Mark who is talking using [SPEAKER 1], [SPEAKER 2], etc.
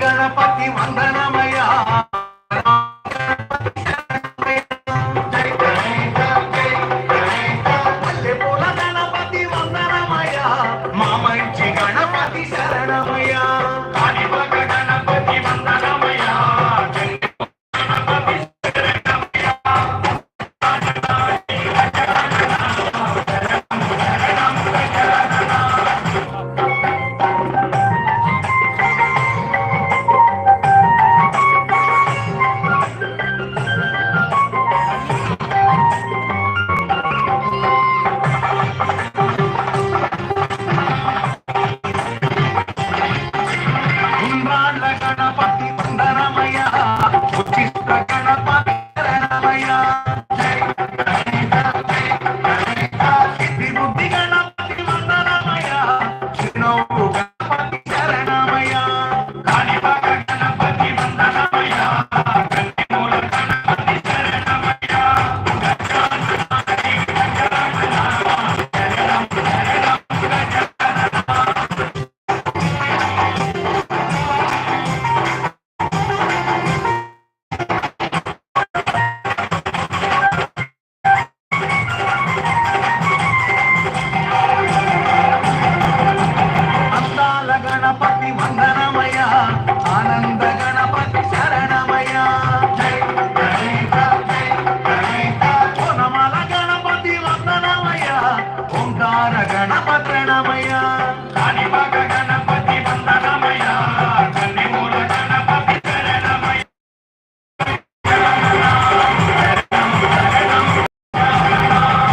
[SPEAKER 1] கணபதி மந்தனமையா கணபதி வந்தனமயா ஆனந்த கணபதி சரணமயா? ஓனமல கணபதி வந்தனமயா ஓங்கார கணபத்ரணமயா